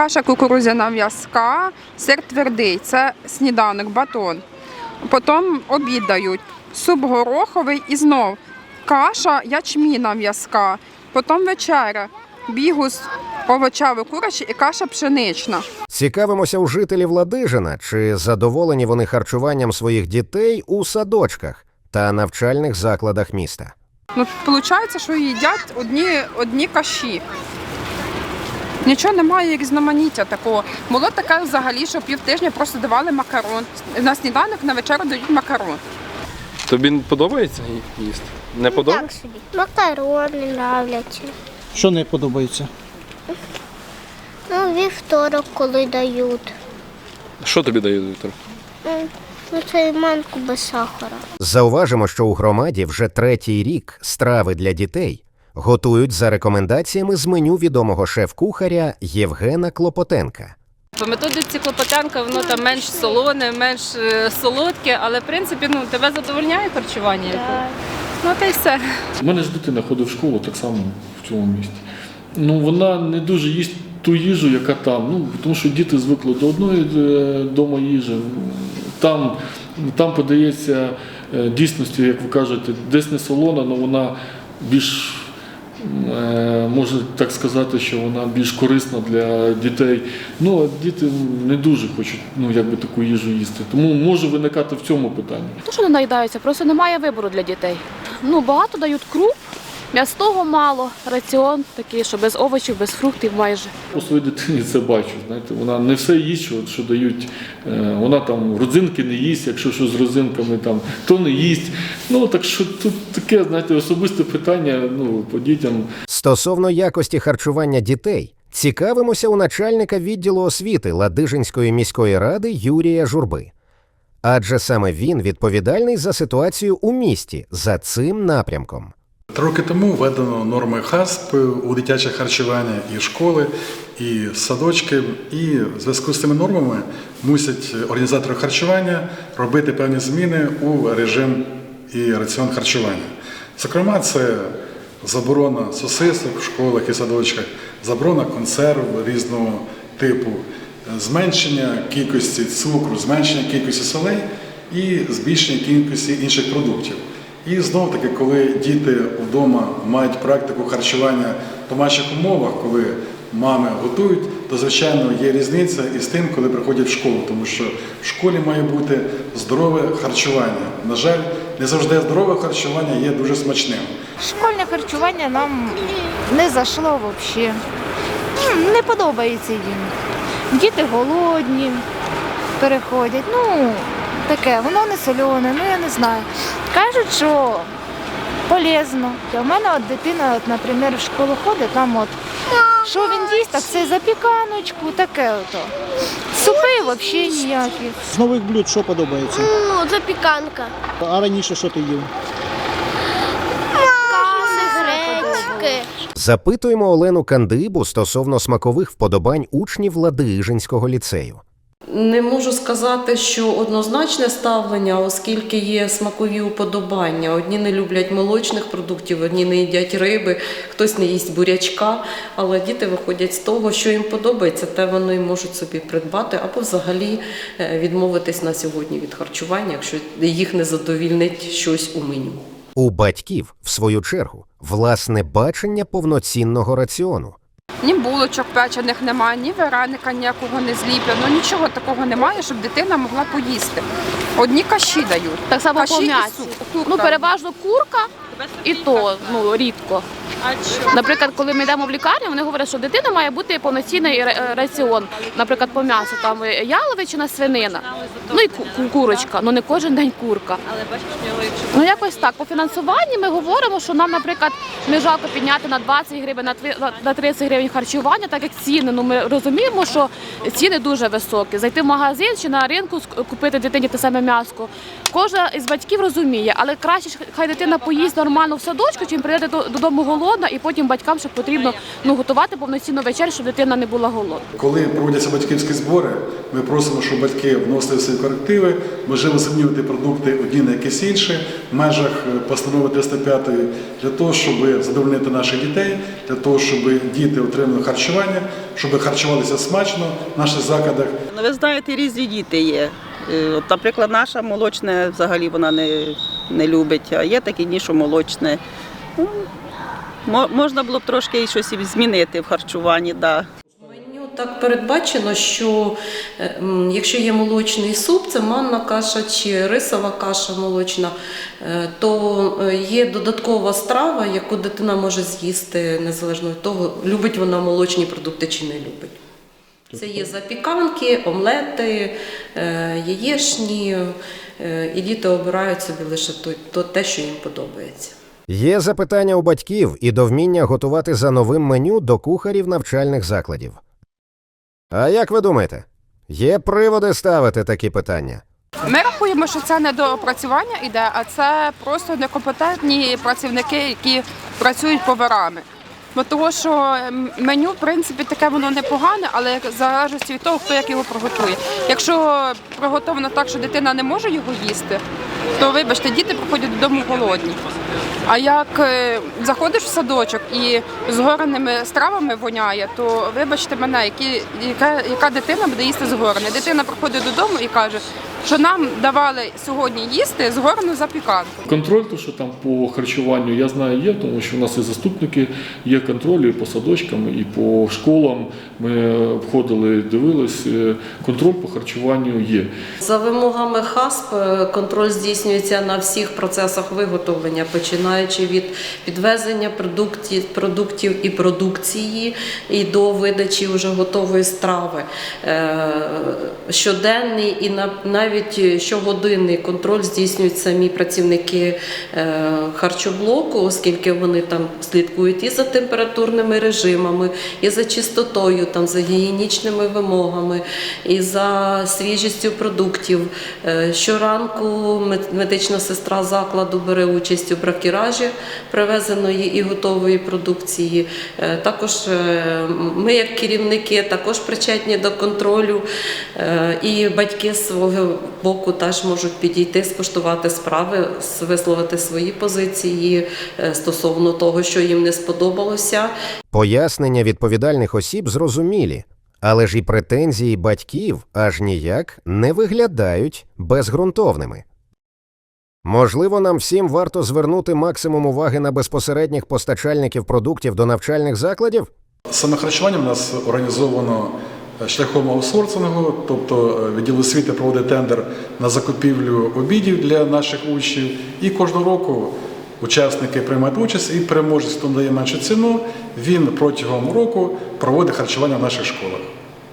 Каша кукурудзяна в'язка, сир твердий, це сніданок, батон. Потім обід дають. Суп гороховий і знов каша ячміна в'язка. Потім вечеря, бігус овочевий курячий і каша пшенична. Цікавимося у жителів Ладижина, чи задоволені вони харчуванням своїх дітей у садочках та навчальних закладах міста. Ну, виходить, що їдять одні, одні каші. Нічого немає різноманіття такого. Було таке взагалі, що півтижня просто давали макарон. На сніданок на вечерю дають макарон. Тобі подобається їсти? Не подобається? Так собі. Макарони нравляться. Що не подобається? Ну, вівторок, коли дають. Що тобі дають, Віктор? Ну, це манку без сахара. Зауважимо, що у громаді вже третій рік страви для дітей готують за рекомендаціями з меню відомого шеф-кухаря Євгена Клопотенка. По методиці Клопотенка воно там менш солоне, менш е, солодке, але в принципі ну, тебе задовольняє харчування? Ну та й все. У мене ж дитина ходить в школу так само в цьому місті. Ну, вона не дуже їсть ту їжу, яка там. Ну, тому що діти звикли до одної е, дома їжі. Там, там подається е, дійсності, як ви кажете, десь не солона, але вона більш. Е, Можна так сказати, що вона більш корисна для дітей. Ну, а діти не дуже хочуть ну, якби, таку їжу їсти. Тому може виникати в цьому питанні. Ну, що не наїдаються, просто немає вибору для дітей. Ну, багато дають круп, м'ясного мало, раціон такий, що без овочів, без фруктів майже. По своїй дитині це бачу. Знаєте, вона не все їсть, що, що дають. Е, Вона там родзинки не їсть, якщо що з родзинками, там, то не їсть. Ну так що тут таке, знаєте, особисте питання ну, по дітям. Стосовно якості харчування дітей, цікавимося у начальника відділу освіти Ладижинської міської ради Юрія Журби. Адже саме він відповідальний за ситуацію у місті за цим напрямком. Три роки тому введено норми ХАСП у дитяче харчування і школи, і садочки. І в зв'язку з цими нормами мусять організатори харчування робити певні зміни у режим і раціон харчування. Зокрема, це заборона сосисок в школах і садочках, заборона консерв різного типу, зменшення кількості цукру, зменшення кількості солей і збільшення кількості інших продуктів. І знов таки, коли діти вдома мають практику харчування в домашніх умовах, коли мами готують, то звичайно є різниця із тим, коли приходять в школу, тому що в школі має бути здорове харчування. На жаль, не завжди здорове харчування є дуже смачним. Школьне харчування нам не зайшло взагалі. Не подобається їм. Діти голодні, переходять. Ну, таке, воно не солене, ну я не знаю. Кажуть, що полезно. У мене от дитина, от, наприклад, в школу ходить, там от, що він їсть, так це запіканочку, таке ото. Супи взагалі ніякі. З нових блюд що подобається? Ну, запіканка. А раніше що ти їв? Запитуємо Олену Кандибу стосовно смакових вподобань учнів Ладижинського ліцею. Не можу сказати, що однозначне ставлення, оскільки є смакові уподобання. Одні не люблять молочних продуктів, одні не їдять риби, хтось не їсть бурячка. Але діти виходять з того, що їм подобається, те вони можуть собі придбати або взагалі е, відмовитись на сьогодні від харчування, якщо їх не задовільнить щось у меню. У батьків, в свою чергу, власне бачення повноцінного раціону. Ні булочок печених немає, ні вареника ніякого не зліплено, нічого такого немає, щоб дитина могла поїсти. Одні каші дають. Так само Каші по і суп. Ну, переважно курка і то ну, рідко. Наприклад, коли ми йдемо в лікарню, вони говорять, що дитина має бути повноцінний раціон. Наприклад, по м'ясу там яловичина, свинина, ну і ку- ку- курочка, ну не кожен день курка. Ну якось так. По фінансуванні ми говоримо, що нам, наприклад, не жалко підняти на 20 гривень, на тви- на- на 30 гривень харчування, так як ціни. Ну ми розуміємо, що ціни дуже високі. Зайти в магазин чи на ринку купити дитині те саме м'ясо. Кожен із батьків розуміє, але краще хай дитина поїсть нормально в садочку, чим прийде додому голодна. Голодна, і потім батькам, що потрібно ну готувати повноцінну вечерю, щоб дитина не була голодна. Коли проводяться батьківські збори, ми просимо, щоб батьки вносили свої корективи, можливо, замінювати продукти одні на якісь інші в межах е, постанови 305 для того, щоб задовольнити наших дітей, для того, щоб діти отримали харчування, щоб харчувалися смачно в наших закладах. Ну, ви знаєте, різні діти є. Е, наприклад, наша молочне взагалі вона не, не любить, а є такі дні, що молочне. Мо- можна було б трошки щось змінити в харчуванні. Да. Так передбачено, що е, якщо є молочний суп, це манна каша чи рисова каша молочна, е, то е, є додаткова страва, яку дитина може з'їсти незалежно від того, любить вона молочні продукти чи не любить. Це є запіканки, омлети, яєшні, е, і діти обирають собі лише те, що їм подобається. Є запитання у батьків і до вміння готувати за новим меню до кухарів навчальних закладів. А як ви думаєте, є приводи ставити такі питання? Ми рахуємо, що це не до опрацювання іде, а це просто некомпетентні працівники, які працюють поварами. Бо того, що меню, в принципі, таке воно непогане, але як- залежить від того, хто як його приготує. Якщо приготовлено так, що дитина не може його їсти, то вибачте, діти приходять додому голодні. А як е, заходиш в садочок і згореними стравами воняє, то вибачте мене, які, яка, яка дитина буде їсти згорене. Дитина приходить додому і каже, що нам давали сьогодні їсти згорену запіканку. Контроль, то що там по харчуванню, я знаю, є, тому що в нас і заступники є контроль і по садочкам, і по школам. Ми обходили, дивились. е, Контроль по харчуванню є. За вимогами ХАСП е, контроль здійснюється на всіх процесах виготовлення, починаючи від підвезення продуктів, продуктів і продукції і до видачі вже готової страви. Е, Щоденний і на- навіть щогодинний контроль здійснюють самі працівники е, харчоблоку, оскільки вони там слідкують і за температурними режимами, і за чистотою, там за гігієнічними вимогами, і за свіжістю продуктів. Е, Щоранку медична сестра закладу бере участь у бракіражі привезеної і готової продукції. Е, Також е, ми, як керівники, також причетні до контролю, Е, і батьки свого боку теж можуть підійти, скуштувати справи, висловити свої позиції е, стосовно того, що їм не сподобалося. Пояснення відповідальних осіб зрозумілі, але ж і претензії батьків аж ніяк не виглядають безґрунтовними. Можливо, нам всім варто звернути максимум уваги на безпосередніх постачальників продуктів до навчальних закладів? Саме харчування в нас організовано шляхом аутсорсингу, тобто е, відділ освіти проводить тендер на закупівлю обідів для наших учнів. І кожного року учасники приймають участь і переможець, хто дає меншу ціну, він протягом року проводить харчування в наших школах.